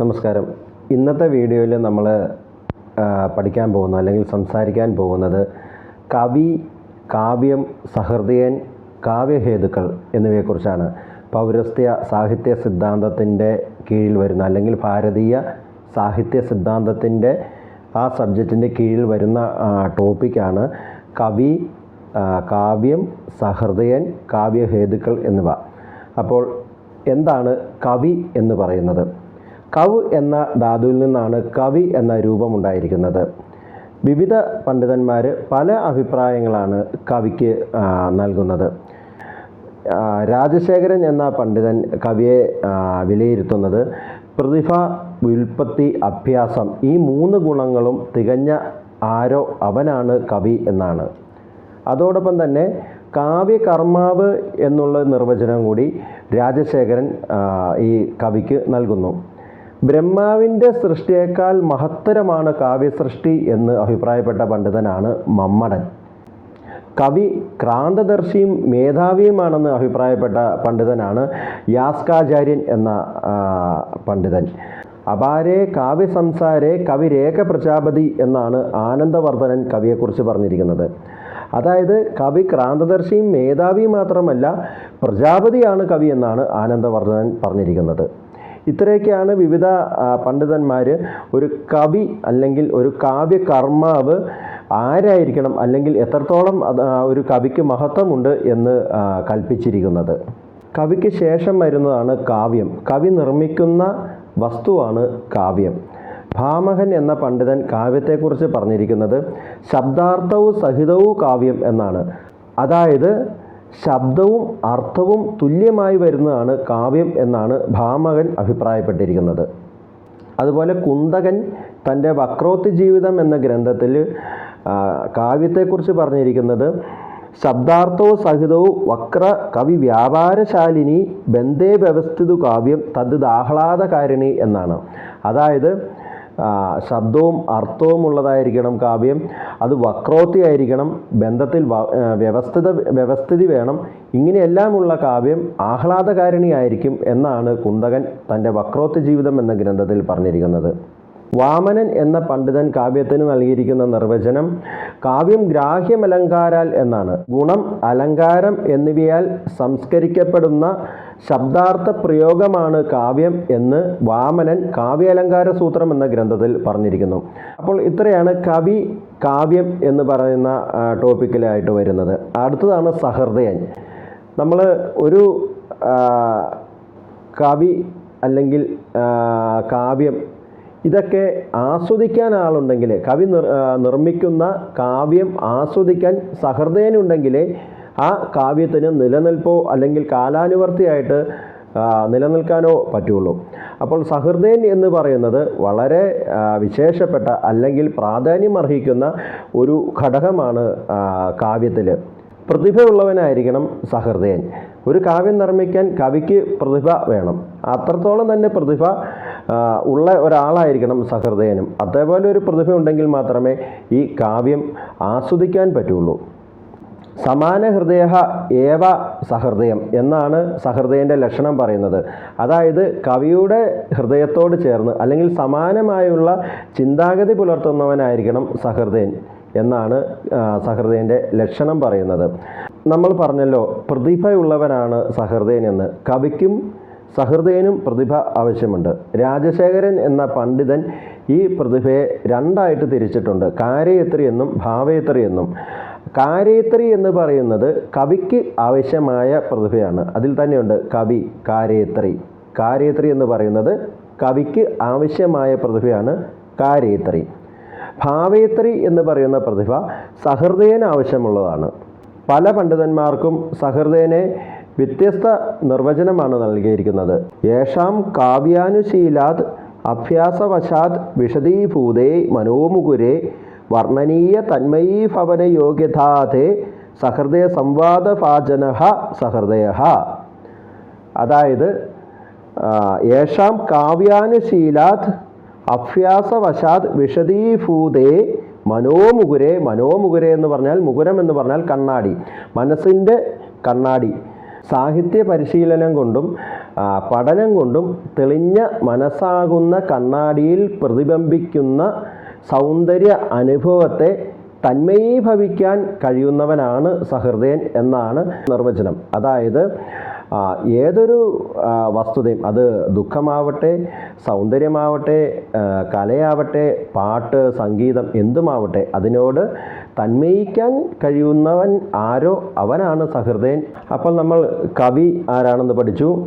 നമസ്കാരം. ഇന്നത്തെ വീഡിയോയിൽ നമ്മൾ പഠിക്കാൻ പോകുന്ന അല്ലെങ്കിൽ സംസാരിക്കാൻ പോകുന്നത് കവി കാവ്യം സഹൃദയൻ കാവ്യഹേതുക്കൾ എന്നിവയെക്കുറിച്ചാണ്. പൗരസ്ത്യ സാഹിത്യ സിദ്ധാന്തത്തിന്റെ കീഴിൽ വരുന്ന അല്ലെങ്കിൽ ഭാരതീയ സാഹിത്യ സിദ്ധാന്തത്തിന്റെ ആ സബ്ജക്റ്റിന്റെ കീഴിൽ വരുന്ന ടോപ്പിക്കാണ് കവി കാവ്യം സഹൃദയൻ കാവ്യഹേതുക്കൾ എന്നിവ. അപ്പോൾ എന്താണ് കവി എന്ന് പറയുന്നത്? കവ് എന്ന ധാതുവിൽ നിന്നാണ് കവി എന്ന രൂപം ഉണ്ടായിരിക്കുന്നത്. വിവിധ പണ്ഡിതന്മാർ പല അഭിപ്രായങ്ങളാണ് കവിക്ക് നൽകുന്നത്. രാജശേഖരൻ എന്ന പണ്ഡിതൻ കവിയെ വിലയിരുത്തുന്നത് പ്രതിഭ ഉൽപ്പത്തി അഭ്യാസം ഈ മൂന്ന് ഗുണങ്ങളും തികഞ്ഞ ആരോ അവനാണ് കവി എന്നാണ്. അതോടൊപ്പം തന്നെ കാവ്യകർമാവ് എന്നുള്ള നിർവചനം കൂടി രാജശേഖരൻ ഈ കവിക്ക് നൽകുന്നു. ബ്രഹ്മാവിന്റെ സൃഷ്ടിയേക്കാൾ മഹത്തരമാണ് കാവ്യസൃഷ്ടി എന്ന് അഭിപ്രായപ്പെട്ട പണ്ഡിതനാണ് മമ്മടൻ. കവി ക്രാന്തദർശിയും മേധാവിയുമാണെന്ന് അഭിപ്രായപ്പെട്ട പണ്ഡിതനാണ് യാസ്കാചാര്യൻ എന്ന പണ്ഡിതൻ. അപാരേ കാവ്യസംസാരേ കവിരേഖ പ്രജാപതി എന്നാണ് ആനന്ദവർദ്ധനൻ കവിയെക്കുറിച്ച് പറഞ്ഞിരിക്കുന്നത്. അതായത് കവി ക്രാന്തദർശിയും മേധാവിയും മാത്രമല്ല പ്രജാപതിയാണ് കവി എന്നാണ് ആനന്ദവർദ്ധനൻ പറഞ്ഞിരിക്കുന്നത്. ഇത്രയൊക്കെയാണ് വിവിധ പണ്ഡിതന്മാർ ഒരു കവി അല്ലെങ്കിൽ ഒരു കാവ്യകർമാവ് ആരായിരിക്കണം അല്ലെങ്കിൽ എത്രത്തോളം ഒരു കവിക്ക് മഹത്വമുണ്ട് എന്ന് കൽപ്പിച്ചിരിക്കുന്നത്. കവിക്ക് ശേഷം വരുന്നതാണ് കാവ്യം. കവി നിർമ്മിക്കുന്ന വസ്തുവാണ് കാവ്യം. ഭാമഹൻ എന്ന പണ്ഡിതൻ കാവ്യത്തെക്കുറിച്ച് പറഞ്ഞിരിക്കുന്നത് ശബ്ദാർത്ഥവും സഹിതവും കാവ്യം എന്നാണ്. അതായത് ശബ്ദവും അർത്ഥവും തുല്യമായി വരുന്നതാണ് കാവ്യം എന്നാണ് ഭാമകൻ അഭിപ്രായപ്പെട്ടിരിക്കുന്നത്. അതുപോലെ കുന്തകൻ തന്റെ വക്രോത്തി ജീവിതം എന്ന ഗ്രന്ഥത്തിൽ കാവ്യത്തെക്കുറിച്ച് പറഞ്ഞിരിക്കുന്നത് ശബ്ദാർത്ഥവും സഹിതവും വക്ര കവി വ്യാപാരശാലിനി ബന്ധേ വ്യവസ്ഥിതു കാവ്യം തത് ആഹ്ലാദകാരിണി എന്നാണ്. അതായത് ശബ്ദവും അർത്ഥവും ഉള്ളതായിരിക്കണം കാവ്യം. അത് വക്രോത്തി ആയിരിക്കണം. ബന്ധത്തിൽ വ്യവസ്ഥിത വ്യവസ്ഥിതി വേണം. ഇങ്ങനെയെല്ലാമുള്ള കാവ്യം ആഹ്ലാദകാരിണിയായിരിക്കും എന്നാണ് കുന്തകൻ തന്റെ വക്രോത്തി ജീവിതം എന്ന ഗ്രന്ഥത്തിൽ പറഞ്ഞിരിക്കുന്നത്. വാമനൻ എന്ന പണ്ഡിതൻ കാവ്യത്തിന് നൽകിയിരിക്കുന്ന നിർവചനം കാവ്യം ഗ്രാഹ്യമലങ്കാരാൽ എന്നാണ്. ഗുണം അലങ്കാരം എന്നിവയാൽ സംസ്കരിക്കപ്പെടുന്ന ശബ്ദാർത്ഥ പ്രയോഗമാണ് കാവ്യം എന്ന് വാമനൻ കാവ്യാലങ്കാര സൂത്രം എന്ന ഗ്രന്ഥത്തിൽ പറഞ്ഞിരിക്കുന്നു. അപ്പോൾ ഇത്രയാണ് കവി കാവ്യം എന്ന് പറയുന്ന ടോപ്പിക്കിലായിട്ട് വരുന്നത്. അടുത്തതാണ് സഹൃദയൻ. നമ്മൾ ഒരു കവി അല്ലെങ്കിൽ കാവ്യം ഇതൊക്കെ ആസ്വദിക്കാൻ ആളുണ്ടെങ്കിൽ കവി നിർ നിർമ്മിക്കുന്ന കാവ്യം ആസ്വദിക്കാൻ സഹൃദയനുണ്ടെങ്കിൽ ആ കാവ്യത്തിന് നിലനിൽപ്പോ അല്ലെങ്കിൽ കാലാനുവർത്തിയായിട്ട് നിലനിൽക്കാനോ പറ്റുള്ളൂ. അപ്പോൾ സഹൃദയൻ എന്ന് പറയുന്നത് വളരെ വിശേഷപ്പെട്ട അല്ലെങ്കിൽ പ്രാധാന്യം അർഹിക്കുന്ന ഒരു ഘടകമാണ് കാവ്യത്തിൽ പ്രതിഭയുള്ളവനായിരിക്കണം സഹൃദയൻ. ഒരു കാവ്യം നിർമ്മിക്കാൻ കവിക്ക് പ്രതിഭ വേണം. അത്രത്തോളം തന്നെ പ്രതിഭ ഉള്ള ഒരാളായിരിക്കണം സഹൃദയനും. അതേപോലെ ഒരു പ്രതിഭ ഉണ്ടെങ്കിൽ മാത്രമേ ഈ കാവ്യം ആസ്വദിക്കാൻ പറ്റുള്ളൂ. സമാന ഹൃദയ ഏവ സഹൃദയം എന്നാണ് സഹൃദയന്റെ ലക്ഷണം പറയുന്നത്. അതായത് കവിയുടെ ഹൃദയത്തോട് ചേർന്ന് അല്ലെങ്കിൽ സമാനമായുള്ള ചിന്താഗതി പുലർത്തുന്നവനായിരിക്കണം സഹൃദയൻ. എന്നാണ് സഹൃദയന്റെ ലക്ഷണം പറയുന്നത്. നമ്മൾ പറഞ്ഞല്ലോ പ്രതിഭയുള്ളവനാണ് സഹൃദയൻ എന്ന്. കവിക്കും സഹൃദയനും പ്രതിഭ ആവശ്യമുണ്ട്. രാജശേഖരൻ എന്ന പണ്ഡിതൻ ഈ പ്രതിഭയെ രണ്ടായിട്ട് തിരിച്ചിട്ടുണ്ട്. കാര്യയത്രി എന്നും ഭാവയത്രി എന്നും. കാര്യയത്രി എന്ന് പറയുന്നത് കവിക്ക് ആവശ്യമായ പ്രതിഭയാണ്. അതിൽ തന്നെയുണ്ട് കവി കാര്യയത്രി കാര്യയത്രി എന്ന് പറയുന്നത് കവിക്ക് ആവശ്യമായ പ്രതിഭയാണ് കാര്യയത്രി ഭാവയത്രി എന്ന് പറയുന്ന പ്രതിഭ സഹൃദയന് ആവശ്യമുള്ളതാണ്. പല പണ്ഡിതന്മാർക്കും സഹൃദയനെ വ്യത്യസ്ത നിർവചനമാണ് നൽകിയിരിക്കുന്നത്. യേഷാം കാവ്യാനുശീലാത് അഭ്യാസവശാത് വിശദീഭൂതേ മനോമുകുരേ വർണനീയ തന്മയീഭവന യോഗ്യതാതെ സഹൃദയ സംവാദഭാജന സഹൃദയ അതായത് യേഷാം കാവ്യാനുശീലാത് അഭ്യാസവശാത് വിശദീഭൂതേ മനോമുകുരെ മനോമുകുരെ എന്ന് പറഞ്ഞാൽ മുകുരം എന്ന് പറഞ്ഞാൽ കണ്ണാടി മനസ്സിന്റെ കണ്ണാടി സാഹിത്യ പരിശീലനം കൊണ്ടും പഠനം കൊണ്ടും തെളിഞ്ഞ മനസ്സാകുന്ന കണ്ണാടിയിൽ പ്രതിബിംബിക്കുന്ന സൗന്ദര്യ അനുഭവത്തെ തന്മയീഭവിക്കാൻ കഴിയുന്നവനാണ് സഹൃദയൻ എന്നാണ് നിർവചനം. അതായത് ഏതൊരു വസ്തുതയും അത് ദുഃഖമാവട്ടെ സൗന്ദര്യമാവട്ടെ കലയാവട്ടെ പാട്ട് സംഗീതം എന്തുമാവട്ടെ അതിനോട് തന്മയിക്കാൻ കഴിയുന്നവൻ ആരോ അവനാണ് സഹൃദയൻ. അപ്പോൾ നമ്മൾ കവി ആരാണെന്ന് പഠിച്ചു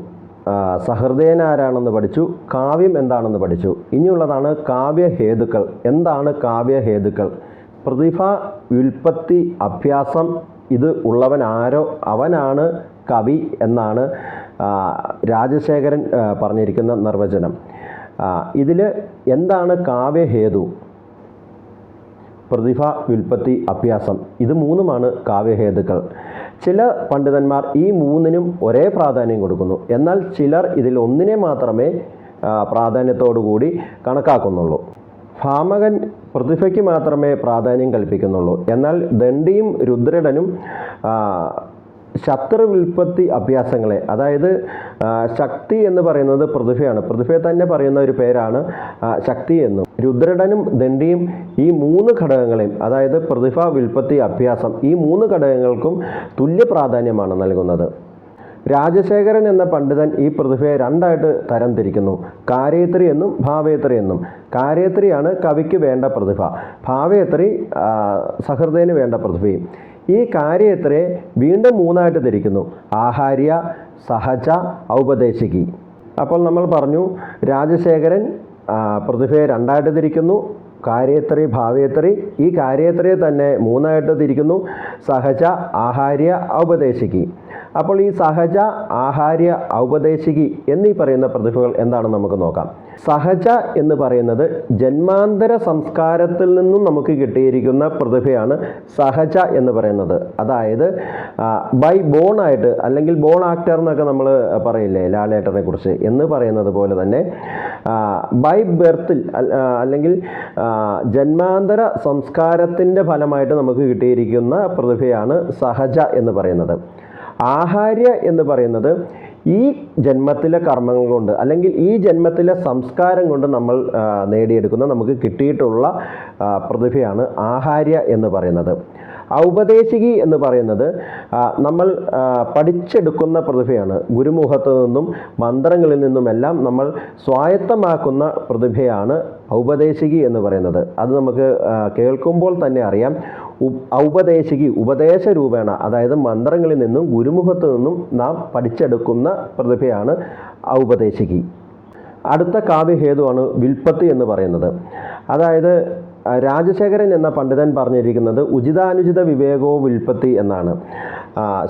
സഹൃദയൻ ആരാണെന്ന് പഠിച്ചു കാവ്യം എന്താണെന്ന് പഠിച്ചു. ഇനിയുള്ളതാണ് കാവ്യഹേതുക്കൾ. എന്താണ് കാവ്യഹേതുക്കൾ? പ്രതിഭ വ്യുൽപ്പത്തി അഭ്യാസം ഇത് ഉള്ളവൻ ആരോ അവനാണ് കവി എന്നാണ് രാജശേഖരൻ പറഞ്ഞിരിക്കുന്ന നിർവചനം. ഇതിൽ എന്താണ് കാവ്യഹേതു? പ്രതിഭ വ്യുൽപ്പത്തി അഭ്യാസം. ഇത് മൂന്നുമാണ് കാവ്യഹേതുക്കൾ. ചില പണ്ഡിതന്മാർ ഈ മൂന്നിനും ഒരേ പ്രാധാന്യം കൊടുക്കുന്നു. എന്നാൽ ചിലർ ഇതിൽ ഒന്നിനെ മാത്രമേ പ്രാധാന്യത്തോടുകൂടി കണക്കാക്കുന്നുള്ളൂ. ഭാമകൻ പ്രതിഭയ്ക്ക് മാത്രമേ പ്രാധാന്യം കൽപ്പിക്കുന്നുള്ളൂ. എന്നാൽ ദണ്ഡിയും രുദ്രടനും ശത്രു വിൽപ്പത്തി അഭ്യാസങ്ങളെ അതായത് ശക്തി എന്ന് പറയുന്നത് പ്രതിഭയാണ് പ്രതിഭയെ തന്നെ പറയുന്ന ഒരു പേരാണ് ശക്തി എന്നും. രുദ്രടനും ദണ്ഡിയും ഈ മൂന്ന് ഘടകങ്ങളെയും അതായത് പ്രതിഭ വിൽപ്പത്തി അഭ്യാസം ഈ മൂന്ന് ഘടകങ്ങൾക്കും തുല്യ പ്രാധാന്യമാണ് നൽകുന്നത്. രാജശേഖരൻ എന്ന പണ്ഡിതൻ ഈ പ്രതിഭയെ രണ്ടായിട്ട് തരംതിരിക്കുന്നു. കാര്യേത്രി എന്നും ഭാവേത്രി എന്നും. കാര്യേത്രിയാണ് കവിക്ക് വേണ്ട പ്രതിഭ ഭാവേത്രി സഹൃദയന് വേണ്ട പ്രതിഭയും ഈ കാര്യത്രേ വീണ്ടും മൂന്നായിട്ട് തിരിക്കുന്നു. ആഹാര്യ സഹജ ഔപദേശികി. അപ്പോൾ നമ്മൾ പറഞ്ഞു രാജശേഖരൻ പ്രതിഭയെ രണ്ടായിട്ട് തിരിക്കുന്നു. കാര്യേത്രി ഭാവേത്രി ഈ കാര്യേത്രയെ തന്നെ മൂന്നായിട്ട് തിരിക്കുന്നു. സഹജ ആഹാര്യ ഔപദേശികി. അപ്പോൾ ഈ സഹജ ആഹാര്യ ഔപദേശികി എന്നീ പറയുന്ന പ്രതിഭകൾ എന്താണെന്ന് നമുക്ക് നോക്കാം. സഹജ എന്ന് പറയുന്നത് ജന്മാന്തര സംസ്കാരത്തിൽ നിന്നും നമുക്ക് കിട്ടിയിരിക്കുന്ന പ്രതിഭയാണ് സഹജ എന്ന് പറയുന്നത്. അതായത് ബൈ ബോൺ ആയിട്ട് അല്ലെങ്കിൽ ബോൺ ആക്ടർ എന്നൊക്കെ നമ്മൾ പറയില്ലേ ലാലേട്ടനെ കുറിച്ച് എന്ന് പറയുന്നത് പോലെ തന്നെ ബൈ ബെർത്തിൽ അല്ലെങ്കിൽ ജന്മാന്തര സംസ്കാരത്തിന്റെ ഫലമായിട്ട് നമുക്ക് കിട്ടിയിരിക്കുന്ന പ്രതിഭയാണ് സഹജ എന്ന് പറയുന്നത്. ആഹാര്യ എന്ന് പറയുന്നത് ഈ ജന്മത്തിലെ കർമ്മങ്ങൾ കൊണ്ട് അല്ലെങ്കിൽ ഈ ജന്മത്തിലെ സംസ്കാരം കൊണ്ട് നമ്മൾ നേടിയെടുക്കുന്ന നമുക്ക് കിട്ടിയിട്ടുള്ള പ്രതിഭയാണ് ആഹാര്യ എന്ന് പറയുന്നത്. ഔപദേശികി എന്ന് പറയുന്നത് നമ്മൾ പഠിച്ചെടുക്കുന്ന പ്രതിഭയാണ്. ഗുരുമുഖത്ത് നിന്നും മന്ത്രങ്ങളിൽ നിന്നുമെല്ലാം നമ്മൾ സ്വായത്തമാക്കുന്ന പ്രതിഭയാണ് ഔപദേശികി എന്ന് പറയുന്നത്. അത് നമുക്ക് കേൾക്കുമ്പോൾ തന്നെ അറിയാം. ഔപദേശികി ഉപദേശ രൂപേണ അതായത് മന്ത്രങ്ങളിൽ നിന്നും ഗുരുമുഖത്തു നിന്നും നാം പഠിച്ചെടുക്കുന്ന പ്രതിഭയാണ് ഔപദേശികി. അടുത്ത കാവ്യഹേതുവാണ് വിൽപ്പത്തി എന്ന് പറയുന്നത്. അതായത് രാജശേഖരൻ എന്ന പണ്ഡിതൻ പറഞ്ഞിരിക്കുന്നത് ഉചിതാനുചിത വിവേകോ വിൽപ്പത്തി എന്നാണ്.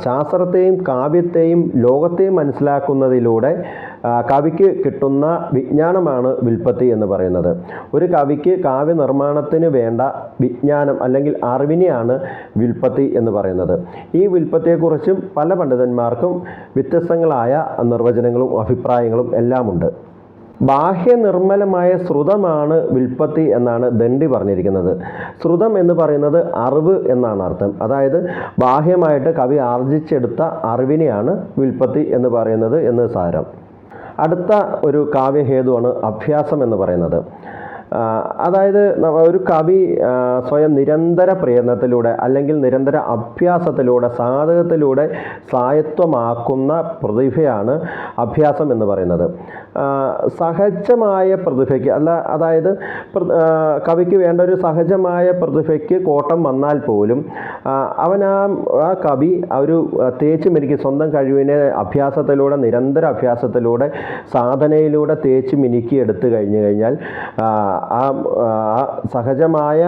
ശാസ്ത്രത്തെയും കാവ്യത്തെയും ലോകത്തെയും മനസ്സിലാക്കുന്നതിലൂടെ കവിക്ക് കിട്ടുന്ന വിജ്ഞാനമാണ് വിൽപ്പത്തി എന്ന് പറയുന്നത്. ഒരു കവിക്ക് കാവ്യ നിർമ്മാണത്തിന് വേണ്ട വിജ്ഞാനം അല്ലെങ്കിൽ അറിവിനെയാണ് വിൽപ്പത്തി എന്ന് പറയുന്നത്. ഈ വിൽപ്പത്തിയെക്കുറിച്ചും പല പണ്ഡിതന്മാർക്കും വ്യത്യസ്തങ്ങളായ നിർവചനങ്ങളും അഭിപ്രായങ്ങളും എല്ലാമുണ്ട്. ബാഹ്യ നിർമ്മലമായ ശ്രുതമാണ് വിൽപ്പത്തി എന്നാണ് ദണ്ഡി പറഞ്ഞിരിക്കുന്നത്. ശ്രുതം എന്ന് പറയുന്നത് അറിവ് എന്നാണ് അർത്ഥം. അതായത് ബാഹ്യമായിട്ട് കവി ആർജിച്ചെടുത്ത അറിവിനെയാണ് വിൽപ്പത്തി എന്ന് പറയുന്നത് എന്ന് സാരം. അടുത്ത ഒരു കാവ്യഹേതുവാണ് അഭ്യാസം എന്ന് പറയുന്നത്. അതായത് ഒരു കവി സ്വയം നിരന്തര പ്രയത്നത്തിലൂടെ അല്ലെങ്കിൽ നിരന്തര അഭ്യാസത്തിലൂടെ സാധകത്തിലൂടെ സ്വായത്തമാക്കുന്ന പ്രതിഭയാണ് അഭ്യാസം എന്ന് പറയുന്നത്. സഹജമായ പ്രതിഭയ്ക്ക് അല്ല അതായത് കവിക്ക് വേണ്ട ഒരു സഹജമായ പ്രതിഭയ്ക്ക് കോട്ടം വന്നാൽ പോലും അവൻ ആ ആ കവി ഒരു തേച്ച് മിനുക്കി സ്വന്തം കഴിവിനെ അഭ്യാസത്തിലൂടെ നിരന്തര അഭ്യാസത്തിലൂടെ സാധനയിലൂടെ തേച്ച് മിനുക്കി എടുത്തു കഴിഞ്ഞു കഴിഞ്ഞാൽ ആ സഹജമായ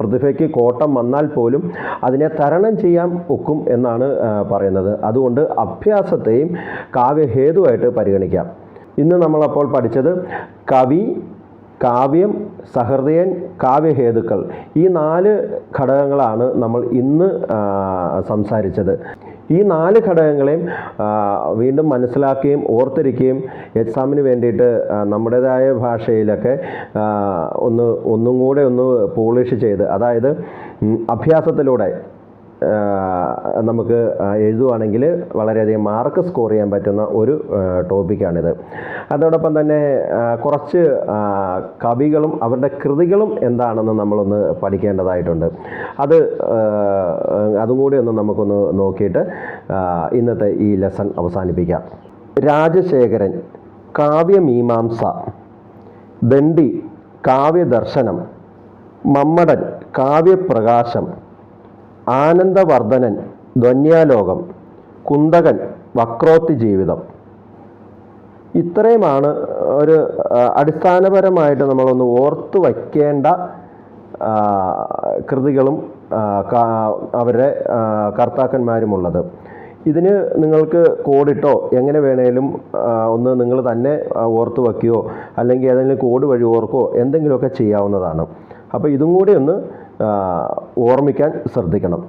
പ്രതിഭയ്ക്ക് കോട്ടം വന്നാൽ പോലും അതിനെ തരണം ചെയ്യാൻ ഒക്കും എന്നാണ് പറയുന്നത്. അതുകൊണ്ട് അഭ്യാസത്തെയും കാവ്യഹേതുവായിട്ട് പരിഗണിക്കാം ഇന്ന് നമ്മളപ്പോൾ പഠിച്ചത് കവി കാവ്യം സഹൃദയൻ കാവ്യഹേതുക്കൾ. ഈ നാല് ഘടകങ്ങളാണ് നമ്മൾ ഇന്ന് സംസാരിച്ചത്. ഈ നാല് ഘടകങ്ങളെയും വീണ്ടും മനസ്സിലാക്കുകയും ഓർത്തിരിക്കുകയും എക്സാമിന് വേണ്ടിയിട്ട് നമ്മുടേതായ ഭാഷയിലൊക്കെ ഒന്ന് ഒന്നും കൂടെ ഒന്ന് പോളിഷ് ചെയ്ത് അതായത് അഭ്യാസത്തിലൂടെ നമുക്ക് എഴുതുവാണെങ്കിൽ വളരെയധികം മാർക്ക് സ്കോർ ചെയ്യാൻ പറ്റുന്ന ഒരു ടോപ്പിക്കാണിത്. അതോടൊപ്പം തന്നെ കുറച്ച് കവികളും അവരുടെ കൃതികളും എന്താണെന്ന് നമ്മളൊന്ന് പഠിക്കേണ്ടതായിട്ടുണ്ട്. അത് അതും കൂടി ഒന്ന് നമുക്കൊന്ന് നോക്കിയിട്ട് ഇന്നത്തെ ഈ ലെസൺ അവസാനിപ്പിക്കാം. രാജശേഖരൻ കാവ്യമീമാംസ ദണ്ഡി കാവ്യദർശനം മമ്മടൻ കാവ്യപ്രകാശം ആനന്ദവർദ്ധനൻ ധ്വന്യാലോകം കുന്തകൻ വക്രോത്തി ജീവിതം. ഇത്രയുമാണ് ഒരു അടിസ്ഥാനപരമായിട്ട് നമ്മളൊന്ന് ഓർത്തു വയ്ക്കേണ്ട കൃതികളും അവരുടെ കർത്താക്കന്മാരുമുള്ളത്. ഇതിന് നിങ്ങൾക്ക് കോഡിട്ടോ എങ്ങനെ വേണേലും ഒന്ന് നിങ്ങൾ തന്നെ ഓർത്ത് വയ്ക്കുകയോ അല്ലെങ്കിൽ ഏതെങ്കിലും കോഡ് വഴി ഓർക്കുകയോ എന്തെങ്കിലുമൊക്കെ ചെയ്യാവുന്നതാണ്. അപ്പോൾ ഇതും കൂടി ഒന്ന് ഓർമ്മിക്കാൻ ശ്രദ്ധിക്കണം.